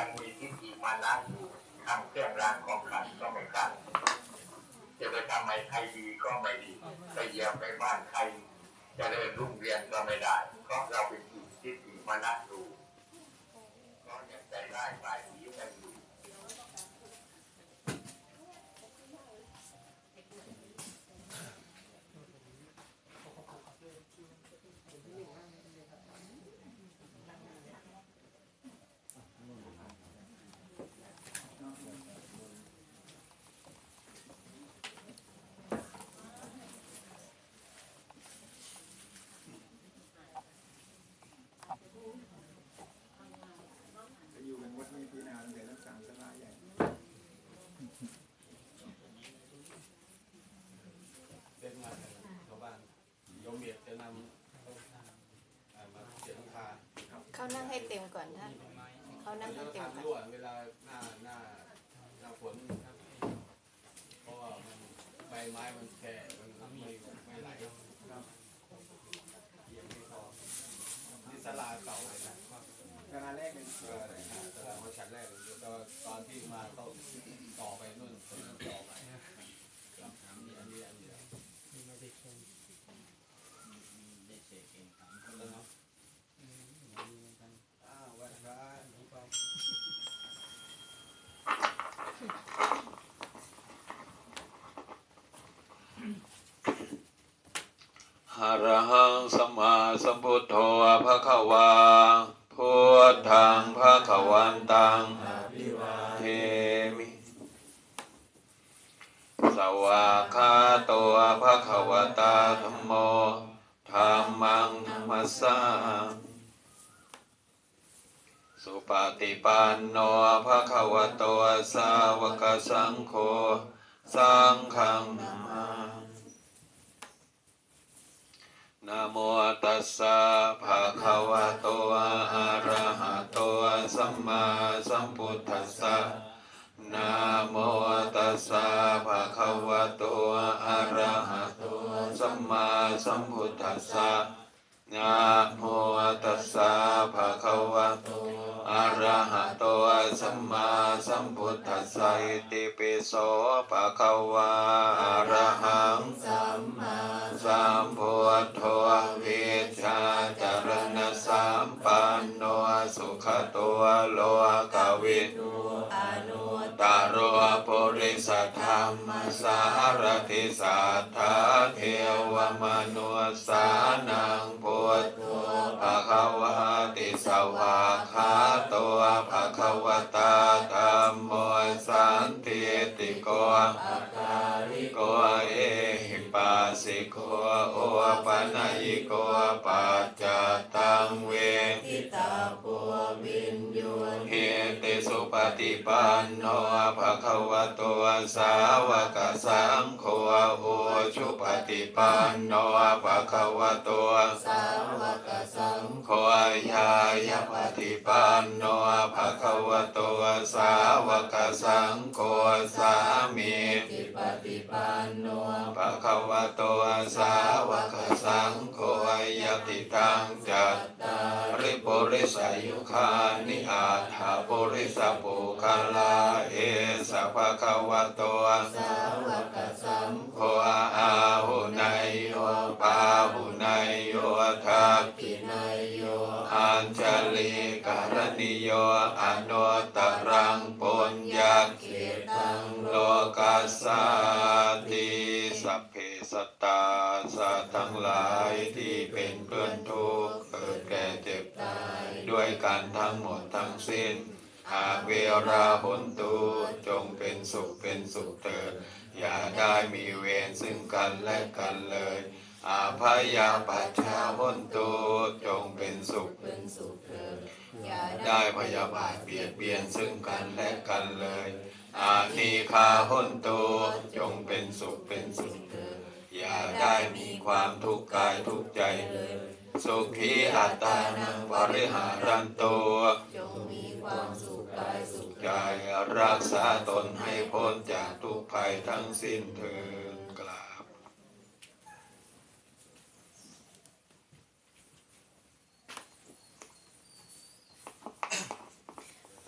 ยังมีทิฏฐิมานะอยู่ทำเครื่องรางของขลังก็ไม่ขันจะไปทำให้ใครดีก็ไม่ดีไปเยี่ยมไปบ้านใครจะเริญรุ่งเรืองก็ไม่ได้ เพราะเราเป็นจิตทิฏฐิมานะอยู่ก็ยังใจร้ายปลายผีกันอยู่ จะอยู่กันวัดนี้พี่นาตั้งแต่รักษาสลาใหญ่ เล่นงานกันชาวบ้านโยมเบียดจะนำเอ่อมาเสียหลังคา เขานั่งให้เต็มก่อนท่านเขานั่งให้ แล้ว เต็ม ทำ ก่อน รั่วเวลาหน้าหน้าหน้าฝนเพราะว่ามันใบไม้มันแฉะมันไม่ไม่ไหลครับเยี่ยมไม่พอนี่ศาลาเก่าเลยนะ สลาแรกเลย ก็ศาลาเขาชั้นแรกเลยแล้วตอนที่มาเขาต่อไปนู่นต่อไปครับอันนี้อันนี้อันนี้แล้วเนาะอ้าววันพระ หะระหังสมมาสัมพุทโธภะคะวาพุทธังภะคะวันตังเทมิสวากขาโตภะคะวตาธัมโมธัมมังนัมสสาสุปฏิปันโนภะคะวะโตสาวกสังโฆสังฆังนามา นะโมตั สสะภะคะวะโตอะระหะโตสัมมาสัมพุทธัสสะนะโมตัสสะภะคะวะโตอะระหะโตสัมมาสัมพุทธัสสะนะโมตัสสะภะคะวะโตอะ ระหะโตสัมมาสัมพุทธัสสะอิติปิโสภะคะวะอะระหังสัมมาสัมพุทโธวิชาจารณะสามปันโนสุขตัวโลกวิทูตารโรปุริสธรรมสารติสัทธาเทวมนุสานังพุทธ หะติสวาคาตัวภะคะวตาธัมโมสันติติโกะภาริโกเอหิปัสสิโกโอปัญญิโกปัจจตังเวทิตาโปฏิปันโนภะคะวะโตสาวกสังโฆโอชุปฏิปันโนภะคะวะโตสาวกสังโฆยายปฏิปันโนภะคะวะโตสาวกสังโฆสามีภะคะวะโตสาวกสังโฆยติตังจัตตาริปุริสายุคานิอาถาปุริสปุคลาเอสะภะคะวะโตสาวกสังโฆอาหุนายโยปาหุนายโยทักขินายโย ญชลีการณิโยอนุตรังปุญญาเขตังโลกัสสาติสัพเพสตาสัตว์ทั้งหลายที่เป็นเพื่อนทุกข์เกิดแก่เจ็บตายด้วยกันทั้งหมดทั้งสิ้นอาเวราหุนตุจงเป็นสุขเป็นสุขเถิดอย่าได้มีเวรซึ่งกันและกันเลย อาภยาปัชชาหุนตุจงเป็นสุขเป็นสุขเถิดอย่าได้ได้พยาบาทเบียดเบียนซึ่งกันและกันเลย อานีคาหุนตุจงเป็นสุขเป็นสุขเถิดอย่าได้มีความทุกข์กายทุกข์ใจเลยสุขีอัตตานังบริหารันตัวจงมีความสุขกายสุขใจรักษาตนให้พ้นจากทุกภัยทั้งสิ้นเถิดกราบ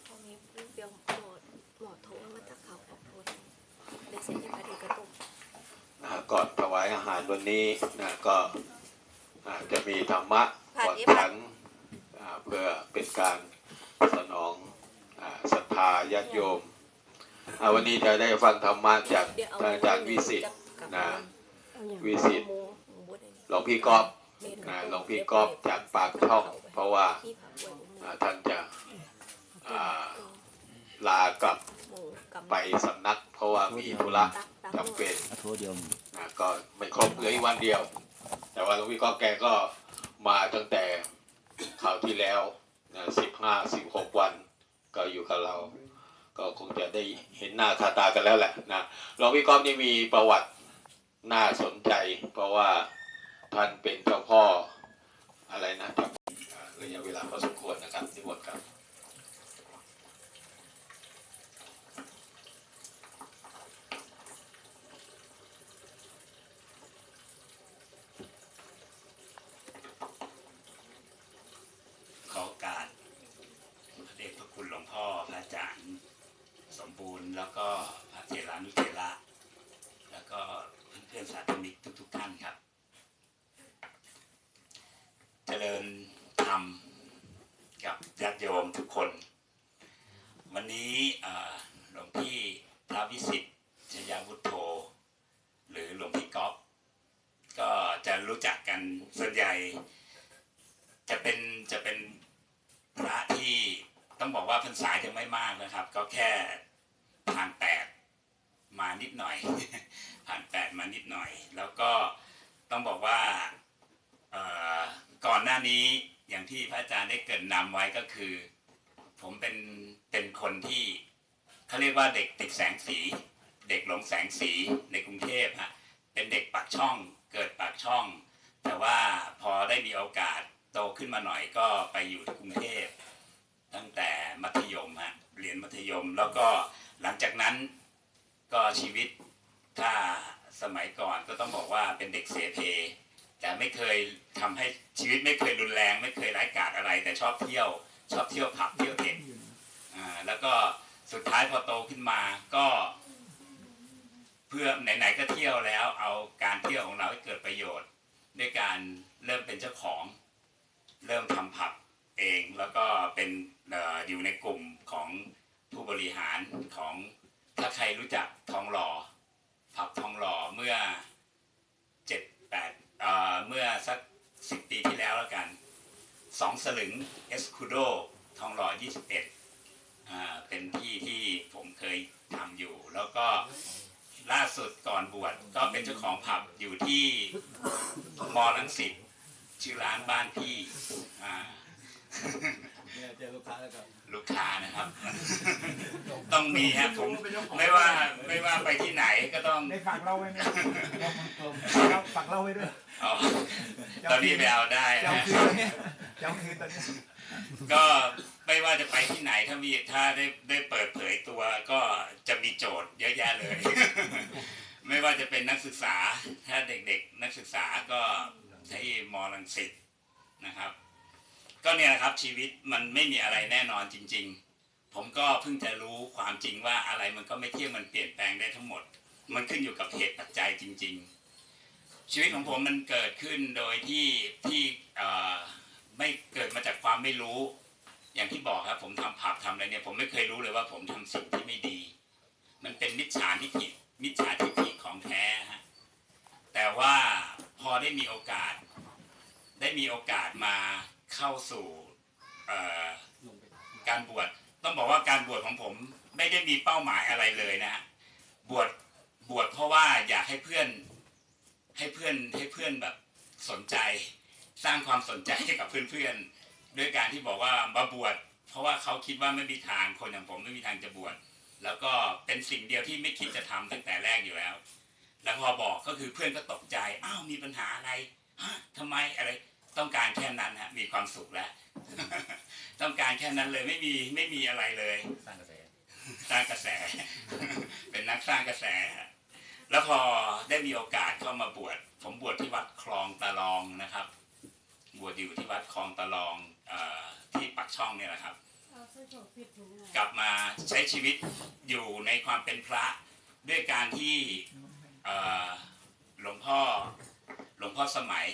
พวกนี้ายอาหารวันนี้นะก็อาจจะมีธรรมะผัดกดนี้ผัดขันอ่าเพื่อเป็นการสนองอ่าศรัทธาญาติโยมอ่าวันนี้จะได้ฟังธรรมะจากเดี๋ยวเอาท่านอาจารย์วิสิตกับนะเอาอย่างวิสิตหมูหมูบดอันนี้หลวงพี่ก๊อฟเมนูนะหลวงพี่ก๊อฟจากปากช่อง เพราะว่าที่ผักบวยหมูอ่าท่านจะอ่าลากลับหมูกับไปสำนัก เพราะว่ามีธุระตักตัก จำเป็นโทษเดียวนะก็ไม่ครบเหลืออีกวันเดียว แต่ว่าหลวงพี่ก๊อฟแกก็มาตั้งแต่คราวที่แล้วสิบห้าสิบหกวัน ก็อยู่กับเรา ก็คงจะได้เห็นหน้าค่าตากันแล้วแหละนะหลวงพี่ก๊อฟนี่มีประวัติน่าสนใจ เพราะว่าท่านเป็นเจ้าพ่ออะไรนะจำระยะเวลาพอสมควรนะครับนิมนต์ครับ ขอโอกาสพระเดชพระคุณหลวงพ่อพระอาจารย์สมบูรณ์ แล้วก็พระเถรานุเถระแล้วก็เพื่อนๆสาธมิตรทุกๆท่านครับ เจริญธรรมกับญาติโยมทุกคนนี้เอ่อหลวงพี่พระวิสิตชยาวุฒโธ หรือหลวงพี่ก๊อฟก็จะรู้จักกันส่วนใหญ่ จะเป็นจะเป็นพระที่ต้องบอกว่าพรรษายังไม่มากนะครับ ก็แค่ผ่านแปดมานิดหน่อย ผ่านแปดมานิดหน่อย แล้วก็ต้องบอกว่าเอ่อก่อนหน้านี้อย่างที่พระอาจารย์ได้เกริดนำไว้ก็ คือ ผมเป็นเป็นคนที่เขาเรียกว่าเด็กติดแสงสี เด็กหลงแสงสีในกรุงเทพฮะเป็นเด็กปากช่องเกิดปากช่อง แต่ว่าพอได้มีโอกาสโตขึ้นมาหน่อยก็ไปอยู่ที่กรุงเทพตั้งแต่มัธยมฮะเรียนมัธยมแล้วก็หลังจากนั้นก็ชีวิตถ้าสมัยก่อนก็ต้องบอกว่าเป็นเด็กเสเพ แต่ไม่เคยทำให้ชีวิตไม่เคยรุนแรง ไม่เคยร้ายกาจอะไรแต่ชอบเที่ยว ชอบเที่ยวผับเที่ยวเด็กอ่าแล้วก็สุดท้ายพอโตขึ้นมาก็ เพื่อไหนๆก็เที่ยวแล้ว เอาการเที่ยวของเราให้เกิดประโยชน์ ด้วยการเริ่มเป็นเจ้าของ เริ่มทำผับเองแล้วก็เป็นเอออยู่ในกลุ่มของผู้บริหารของถ้าใครรู้จักทองหล่อผับทองหล่อเมื่อเจ็ดแปดเอ่อเมื่อสักสิบปีที่แล้วแล้วกัน สองสลึงเอสคูโดทองหล่อยี่สิบเอ็ดอ่าเป็นที่ที่ผมเคยทำอยู่ แล้วก็ล่าสุดก่อนบวชก็เป็นเจ้าของผับอยู่ที่มอลังสิตชื่อร้านบ้านพี่อ่าเนี่ยเจอลูกค้าแล้วก็ลูกค้านะครับ ต้องมีฮะผมไม่ว่าไม่ว่าไปที่ไหนก็ต้องได้ฝากเล่าไว้ไหมเราฝากเล่าไว้ด้วยเอาตอนนี้ไปเอาได้จะเอานะคืนตอนเนี้ ยจะเอาคืนตอนเนี้ยก็ไม่ว่าจะไปที่ไหนถ้ามีถ้าได้ได้เปิดเผยตัวก็จะมีโจทย์เยอะแยะเลย ไม่ว่าจะเป็นนักศึกษา ถ้าเด็กๆ นักศึกษาก็ที่มอลังสิตนะครับ ก็เนี่ยนะครับชีวิตมันไม่มีอะไรแน่นอนจริง ๆ ผมก็เพิ่งจะรู้ความจริงว่าอะไรมันก็ไม่เที่ยงมันเปลี่ยนแปลงได้ทั้งหมด มันขึ้นอยู่กับเหตุปัจจัยจริง ๆ ชีวิตของผมมันเกิดขึ้นโดยที่ที่เอ่อ ไม่เกิดมาจากความไม่รู้ อย่างที่บอกครับ ผมทำผับทำอะไรเนี่ย ผมไม่เคยรู้เลยว่าผมทำสิ่งที่ไม่ดี มันเป็นมิจฉาทิฏฐิมิจฉาทิฏฐิของแท้ฮะแต่ว่าพอได้มีโอกาส ได้มีโอกาสมาเข้าสู่การบวชต้องบอกว่าการบวชของผมไม่ได้มีเป้าหมายอะไรเลยนะฮะบวชบวชเพราะว่าอยากให้เพื่อนให้เพื่อนให้เพื่อนแบบสนใจ สร้างความสนใจให้กับเพื่อนๆ ด้วยการที่บอกว่ามาบวชเพราะว่าเขาคิดว่าไม่มีทางคนอย่างผมไม่มีทางจะบวชแล้วก็เป็นสิ่งเดียวที่ไม่คิดจะทำตั้งแต่แรกอยู่แล้ว แล้วพอบอกก็คือเพื่อนก็ตกใจอ้าวมีปัญหาอะไรฮะทำไมอะไรต้องการแค่นั้นฮะมีความสุขแล้ว ต้องการแค่นั้นเลยไม่มีไม่มีอะไรเลย สร้างกระแสสร้างกระแส เป็นนักสร้างกระแส แล้วพอได้มีโอกาสเข้ามาบวชผมบวชที่วัดคลองตะลองนะครับ บวชอยู่ที่วัดคลองตะลองเออที่ปักช่องเนี่ยแหละครับ กลับมาใช้ชีวิตอยู่ในความเป็นพระด้วยการที่เอ่อหลวงพ่อหลวงพ่อสมัย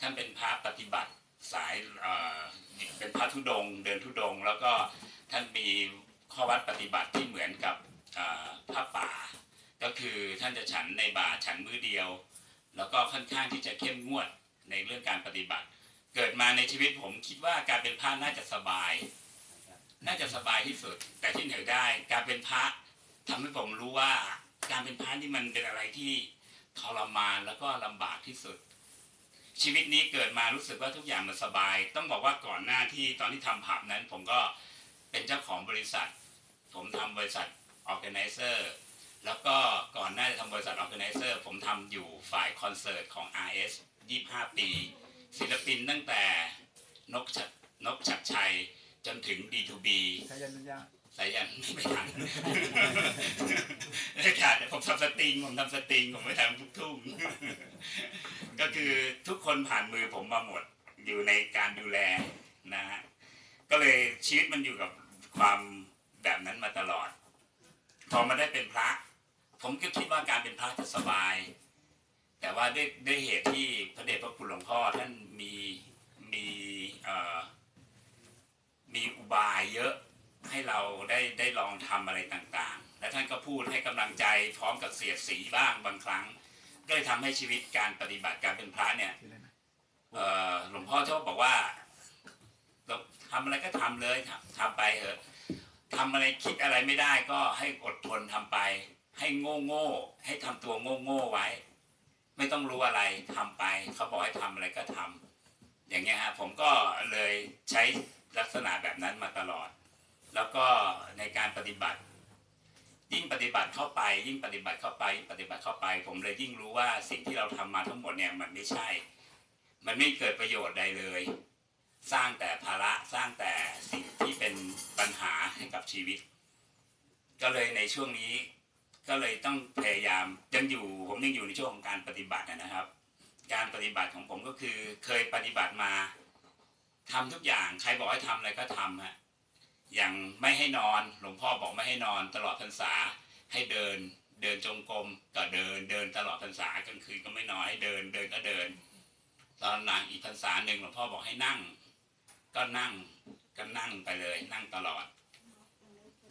ท่านเป็นพระปฏิบัติสายเอ่อเป็นพระธุดงค์เดินธุดงค์แล้วก็ท่านมีข้อวัดปฏิบัติที่เหมือนกับเอ่อพระป่า ก็คือท่านจะฉันในบาตรฉันมื้อเดียว แล้วก็ค่อนข้างที่จะเข้มงวดในเรื่องการปฏิบัติ เกิดมาในชีวิตผมคิดว่าการเป็นพระน่าจะสบาย น่าจะสบายที่สุด แต่ที่เหนือได้ การเป็นพระทำให้ผมรู้ว่า การเป็นพระนี่มันเป็นอะไรที่ทรมานแล้วก็ลำบากที่สุด ชีวิตนี้เกิดมารู้สึกว่าทุกอย่างมันสบาย ต้องบอกว่าก่อนหน้าที่ตอนที่ทำผับนั้น ผมก็เป็นเจ้าของบริษัท ผมทำบริษัท organizer แล้วก็ก่อนหน้าจะทำบริษัท organizer ผมทำอยู่ฝ่ายคอนเสิร์ตของ RS 25 ปี ศิลปินตั้งแต่นกชัดนกชัดชัยจนถึง D2B ใช้ยันยันยาสายันไม่ทันไม่ทันผมทำสตริงผมทำสตริงผมไม่ทำทุกทุ่งก็คือทุกคนผ่านมือผมมาหมดอยู่ในการดูแลนะฮะก็เลยชีวิตมันอยู่กับความแบบนั้นมาตลอด พอมาได้เป็นพระ ผมก็คิดว่าการเป็นพระจะสบาย แต่ว่าด้วยด้วยเหตุที่พระเดชพระคุณหลวงพ่อท่านมีมีเอ่อมีอุบายเยอะให้เราได้ได้ลองทำอะไรต่างๆ และท่านก็พูดให้กำลังใจพร้อมกับเสียดสีบ้างบางครั้งก็เลยทำให้ชีวิตการปฏิบัติการเป็นพระเนี่ยชื่ออะไรนะเอ่อหลวงพ่อชอบบอกว่าเราทำอะไรก็ทำเลยทำทำไปเถอะทำอะไรคิดอะไรไม่ได้ก็ให้อดทนทำไป ให้โง่โง่ๆให้ทำตัวโง่โง่ๆไว้ ไม่ต้องรู้อะไรทำไป เขาบอกให้ทำอะไรก็ทำอย่างเงี้ยฮะผมก็เลยใช้ลักษณะแบบนั้นมาตลอด แล้วก็ในการปฏิบัติ ยิ่งปฏิบัติเข้าไป ยิ่งปฏิบัติเข้าไปปฏิบัติเข้าไป ผมเลยยิ่งรู้ว่าสิ่งที่เราทำมาทั้งหมดเนี่ยมันไม่ใช่ มันไม่เกิดประโยชน์ใดเลย สร้างแต่ภาระสร้างแต่สิ่งที่เป็นปัญหาให้กับชีวิต ก็เลยในช่วงนี้ ก็เลยต้องพยายามยังอยู่ผมยังอยู่ในช่วงของการปฏิบัตินะครับ การปฏิบัติของผมก็คือเคยปฏิบัติมาทำทุกอย่างใครบอกให้ทำอะไรก็ทำฮะอย่างไม่ให้นอนหลวงพ่อบอกไม่ให้นอนตลอดพรรษาให้เดิน เดินจงกรมก็เดินเดินตลอดพรรษากลางคืนก็ไม่นอนให้เดินเดินก็เดิน ตอนหลังอีกพรรษาหนึ่งหลวงพ่อบอกให้นั่ง ก็นั่งก็นั่งไปเลย นั่งตลอด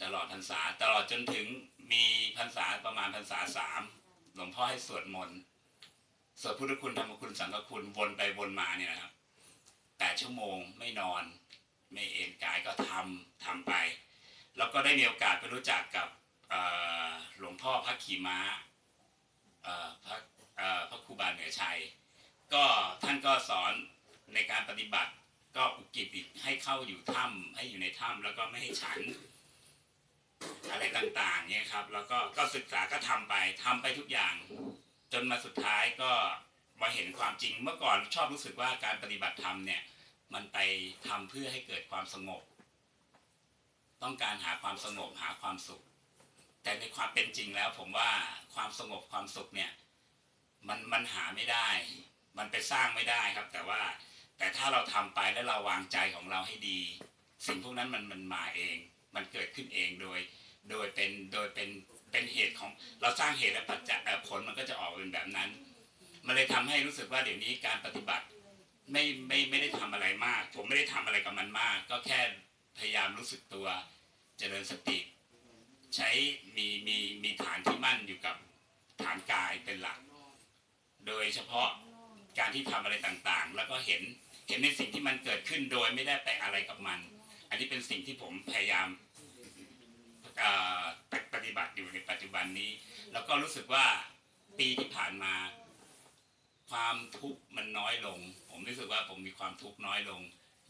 ตลอดพรรษาตลอดจนถึง มีพรรษาประมาณพรรษาสามหลวงพ่อให้สวดมนต์สวดพุทธคุณธรรมคุณสังฆคุณวนไปวนมาเนี่ยนะครับแปดชั่วโมงไม่นอน ไม่เอนกายก็ทำทำไป แล้วก็ได้มีโอกาสไปรู้จักกับหลวงพ่อพระขี่ม้าพระพระครูบาเหนือชัย ก็ท่านก็สอนในการปฏิบัติก็อุกิจให้เข้าอยู่ถ้ำให้อยู่ในถ้ำแล้วก็ไม่ให้ฉัน อะไรต่างๆเนี่ยครับ แล้วก็ก็ศึกษาก็ทำไปทำไปทุกอย่าง จนมาสุดท้ายก็มาเห็นความจริงเมื่อก่อนชอบรู้สึกว่าการปฏิบัติธรรมเนี่ยมันไปทำเพื่อให้เกิดความสงบ ต้องการหาความสงบหาความสุข แต่ในความเป็นจริงแล้ว ผมว่าความสงบความสุขเนี่ยมันมันหาไม่ได้ มันไปสร้างไม่ได้ครับ แต่ว่าแต่ถ้าเราทำไปแล้วเราวางใจของเราให้ดี สิ่งพวกนั้นมันมันมาเอง มันเกิดขึ้นเองโดย โดยเป็นโดยเป็นเป็นเหตุของเราสร้างเหตุและปัจจัยผลมันก็จะออกเป็นแบบนั้น มันเลยทำให้รู้สึกว่าเดี๋ยวนี้การปฏิบัติไม่ไม่ไม่ได้ทำอะไรมาก ผมไม่ได้ทำอะไรกับมันมาก ก็แค่พยายามรู้สึกตัวเจริญสติ ใช้มีมีมีฐานที่มั่นอยู่กับฐานกายเป็นหลัก โดยเฉพาะการที่ทำอะไรต่างๆ แล้วก็เห็นเห็นในสิ่งที่มันเกิดขึ้นโดยไม่ได้ไปอะไรกับมัน อันนี้เป็นสิ่งที่ผมพยายามเอ่อปฏิบัติอยู่ในปัจจุบันนี้ แล้วก็รู้สึกว่าปีที่ผ่านมา ความทุกข์มันน้อยลง ผมรู้สึกว่าผมมีความทุกข์น้อยลง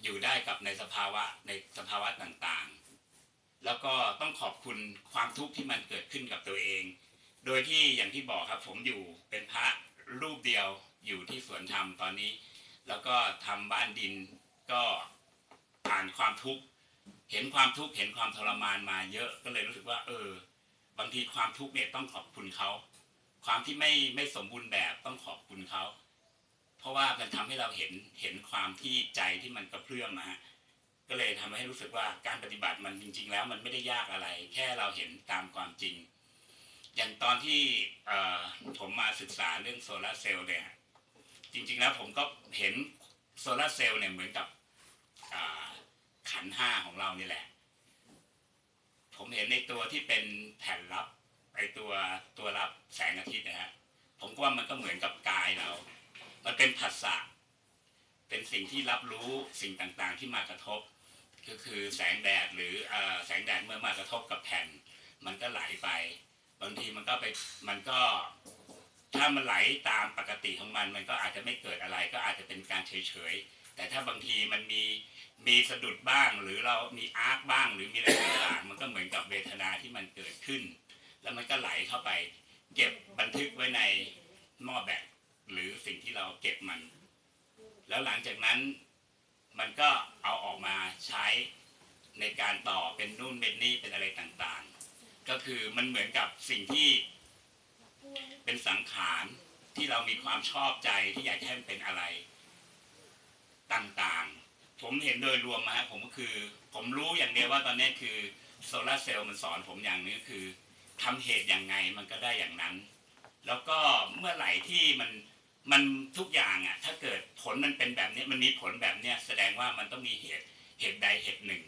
อยู่ได้กับในสภาวะในสภาวะต่างๆ แล้วก็ต้องขอบคุณความทุกข์ที่มันเกิดขึ้นกับตัวเอง โดยที่อย่างที่บอกครับผมอยู่เป็นพระรูปเดียวอยู่ที่สวนธรรมตอนนี้ แล้วก็ทำบ้านดินก็ผ่านความทุกข์ เห็นความทุกข์เห็นความทรมานมาเยอะก็เลยรู้สึกว่า เออ บางทีความทุกข์เนี่ยต้องขอบคุณเขาความที่ไม่ไม่สมบูรณ์แบบต้องขอบคุณเขาเพราะว่ามันทำให้เราเห็นเห็นความที่ใจที่มันกระเพื่อมนะฮะก็เลยทำให้รู้สึกว่าการปฏิบัติมันจริง ๆ แล้วมันไม่ได้ยากอะไร แค่เราเห็นตามความจริง อย่างตอนที่เออผมมาศึกษาเรื่องโซลาเซลล์เนี่ยจริง ๆ แล้วผมก็เห็นโซลาเซลล์เนี่ยเหมือนกับอ่า ขันห้าของเรานี่แหละ ผมเห็นในตัวที่เป็นแผ่นรับไอตัวตัวรับแสงอาทิตย์นะฮะผมว่ามันก็เหมือนกับกายเรา มันเป็นผัสสะเป็นสิ่งที่รับรู้สิ่งต่างๆที่มากระทบ ก็คือแสงแดดหรือออแสงแดดเมื่อมากระทบกับแผ่น มันก็ไหลไป บางทีมันก็ไปมันก็ถ้ามันไหลตามปกติของมัน มันก็อาจจะไม่เกิดอะไร ก็อาจจะเป็นการเฉยๆ แต่ถ้าบางทีมันมีมีสะดุดบ้าง หรือเรามีอาร์คบ้าง หรือมีอะไรต่างๆมันก็เหมือนกับเวทนาที่มันเกิดขึ้น แล้วมันก็ไหลเข้าไป เก็บบันทึกไว้ในหม้อแบตหรือสิ่งที่เราเก็บมัน แล้วหลังจากนั้นมันก็เอาออกมาใช้ในการต่อเป็นนู่นเป็นนี่เป็นอะไรต่างๆ ก็คือมันเหมือนกับสิ่งที่เป็นสังขารที่เรามีความชอบใจที่อยากให้มันเป็นอะไร ต่างๆ ผมเห็นโดยรวมนะฮะผมก็คือ ผมรู้อย่างเดียวว่าตอนนี้คือโซลาร์เซลล์มันสอนผมอย่างนึงก็คือทำเหตุอย่างไงมันก็ได้อย่างนั้น แล้วก็เมื่อไหร่ที่มันมันทุกอย่างอะ ถ้าเกิดผลมันเป็นแบบนี้มันมีผลแบบเนี้ยแสดงว่ามันต้องมีเหตุเหตุใดเหตุหนึ่ง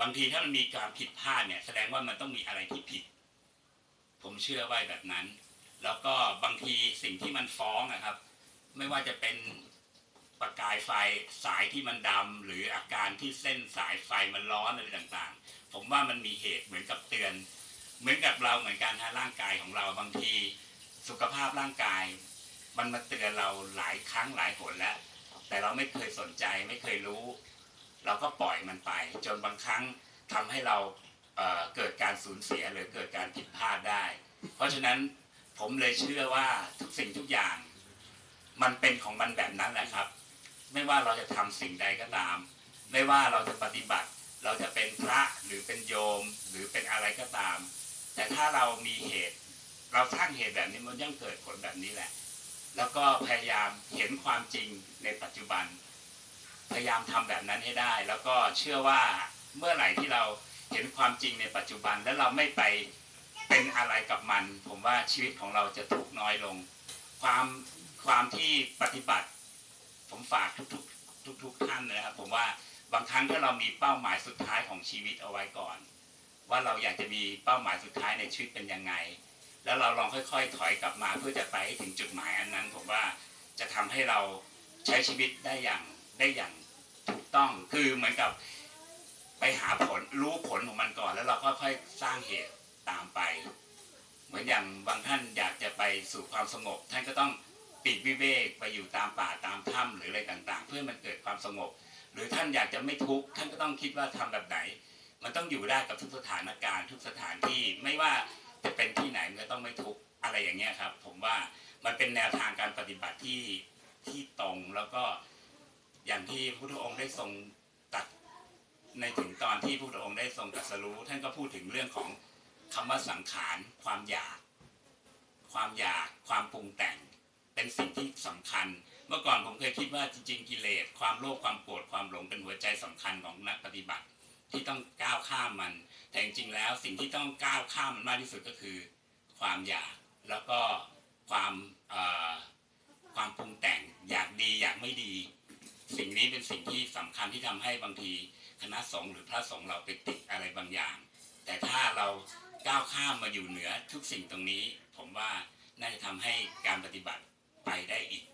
บางทีถ้ามันมีการผิดพลาดเนี่ย แสดงว่ามันต้องมีอะไรที่ผิด ผมเชื่อไว้แบบนั้น แล้วก็บางทีสิ่งที่มันฟ้องนะครับ ไม่ว่าจะเป็น ประกายไฟสายที่มันดำหรืออาการที่เส้นสายไฟมันร้อนอะไรต่างๆ ผมว่ามันมีเหตุเหมือนกับเตือน เหมือนกับเราเหมือนกันฮะร่างกายของเราบางที สุขภาพร่างกาย มันมาเตือนเราหลายครั้งหลายหนแล้ว แต่เราไม่เคยสนใจไม่เคยรู้ เราก็ปล่อยมันไป จนบางครั้งทำให้เราเเกิดการสูญเสียหรือเกิดการผิดพลาดได้ เพราะฉะนั้นผมเลยเชื่อว่าทุกสิ่งทุกอย่าง มันเป็นของมันแบบนั้นแหละครับ ไม่ว่าเราจะทำสิ่งใดก็ตาม ไม่ว่าเราจะปฏิบัติ เราจะเป็นพระหรือเป็นโยมหรือเป็นอะไรก็ตาม แต่ถ้าเรามีเหตุ เราสร้างเหตุแบบนี้มันย่อมเกิดผลแบบนี้แหละ แล้วก็พยายามเห็นความจริงในปัจจุบัน พยายามทำแบบนั้นให้ได้ แล้วก็เชื่อว่าเมื่อไหร่ที่เราเห็นความจริงในปัจจุบันแล้วเราไม่ไปเป็นอะไรกับมัน ผมว่าชีวิตของเราจะทุกน้อยลง ความความที่ปฏิบัติ ผมฝากทุกๆทุกๆท่านนะครับ ผมว่าบางครั้งถ้าเรามีเป้าหมายสุดท้ายของชีวิตเอาไว้ก่อน ว่าเราอยากจะมีเป้าหมายสุดท้ายในชีวิตเป็นยังไง แล้วเราลองค่อย ๆ ถอยกลับมาเพื่อจะไปให้ถึงจุดหมายอันนั้น ผมว่าจะทำให้เราใช้ชีวิตได้อย่างได้อย่างถูกต้องคือเหมือนกับไปหาผลรู้ผลของมันก่อน แล้วเราก็ค่อยสร้างเหตุตามไป เหมือนอย่างบางท่านอยากจะไปสู่ความสงบท่านก็ต้อง ปลีกวิเวกไปอยู่ตามป่าตามถ้ำหรืออะไรต่าง ๆ เพื่อมันเกิดความสงบ หรือท่านอยากจะไม่ทุกข์ท่านก็ต้องคิดว่าทำแบบไหน มันต้องอยู่ได้กับทุกสถานการณ์ทุกสถานที่ไม่ว่าจะเป็นที่ไหนมันก็ต้องไม่ทุกข์อะไรอย่างเงี้ยครับ ผมว่ามันเป็นแนวทางการปฏิบัติที่ที่ตรงแล้วก็อย่างที่พระพุทธองค์ได้ทรงตัดในถึงตอนที่พระพุทธองค์ได้ทรงตรัสรู้ ท่านก็พูดถึงเรื่องของคำว่าสังขาร ความอยาก ความอยาก ความปรุงแต่ง เป็นสิ่งที่สำคัญ เมื่อก่อนผมเคยคิดว่าจริง ๆ กิเลส ความโลภความโกรธความหลงเป็นหัวใจสำคัญของนักปฏิบัติ ที่ต้องก้าวข้ามมัน แต่จริงๆแล้วสิ่งที่ต้องก้าวข้ามมันมากที่สุดก็คือ ความอยากแล้วก็ความความปรุงแต่งอยากดีอยากไม่ดี สิ่งนี้เป็นสิ่งที่สำคัญที่ทำให้บางทีคณะสงฆ์หรือพระสงฆ์เราไปติดอะไรบางอย่าง แต่ถ้าเราก้าวข้ามมาอยู่เหนือทุกสิ่งตรงนี้ ผมว่าน่าจะทำให้การปฏิบัติ ไปได้อีก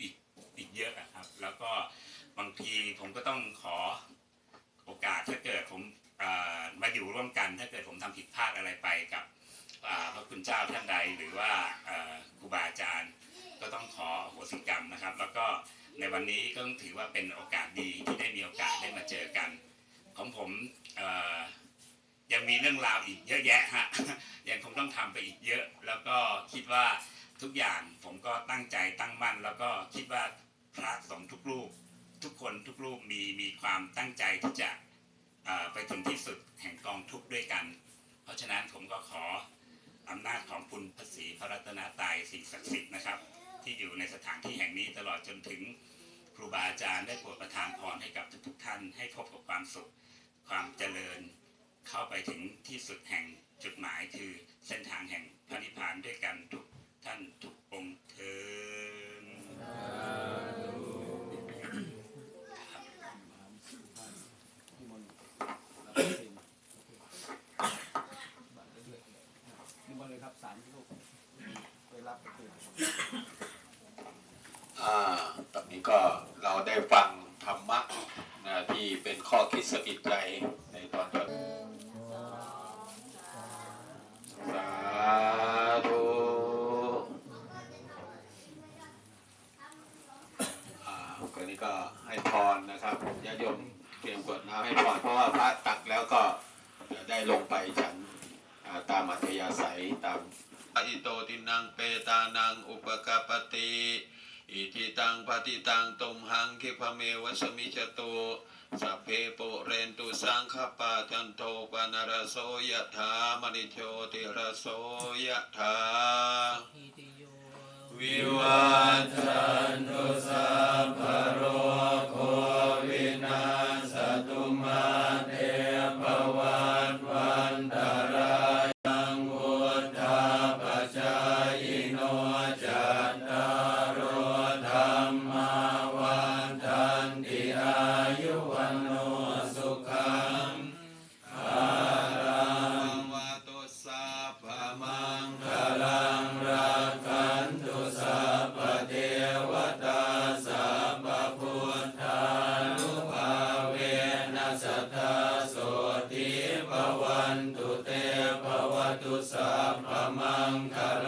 อีกอีกเยอะครับ แล้วก็บางทีผมก็ต้องขอโอกาสถ้าเกิดผมมาอยู่ร่วมกัน ถ้าเกิดผมทำผิดพลาดอะไรไปกับพระคุณเจ้าท่านใดหรือว่าครูบาอาจารย์ก็ต้องขอโหสิกรรมนะครับ แล้วก็ในวันนี้ก็ต้องถือว่าเป็นโอกาสดีที่ได้มีโอกาสได้มาเจอกัน ของผมยังมีเรื่องราวอีกเยอะแยะฮะยังคงต้องทำไปอีกเยอะ แล้วก็คิดว่า ทุกอย่างผมก็ตั้งใจตั้งมั่น แล้วก็คิดว่าพระสงฆ์ทุกรูป ทุกคนทุกรูปมีมีความตั้งใจที่จะไปถึงที่สุดแห่งกองทุกข์ด้วยกัน เพราะฉะนั้นผมก็ขออำนาจของคุณพระศรีพระรัตนตรัยสิ่งศักดิ์สิทธิ์นะครับ ที่อยู่ในสถานที่แห่งนี้ตลอดจนถึงครูบาอาจารย์ได้โปรดประทานพรให้กับทุกๆท่าน ให้พบกับความสุขความเจริญ เข้าไปถึงที่สุดแห่งจุดหมายคือเส้นทางแห่งพระนิพพานด้วยกันทุก ท่านทุกองค์เทินที่มันรับสินนี่มาเลยครับสามลูกไปรับก็คืออ่าตอนนี้ก็เราได้ฟังธรรมะนะที่เป็นข้อคิดสะกิดใจในตอนต้นสาธุอ่าคนนี้ก็ให้พ รนะครับญาติโยมเตรียมกรวดน้ำให้พรเพราะว่าพระตักแล้วก็ได้ลงไปฉันตามอัธยาศัยตามอิโตตินังเปตานังอุปกปปติอิทิตังปฏิตังตุมหังคิพะเมวะสมิจตุสัพเพปุเรนตุสังขปาทันโทปนรโสยะถามณิโชติรสโสยะถา วิวัชชันตุสัพพโรโค งคลังรั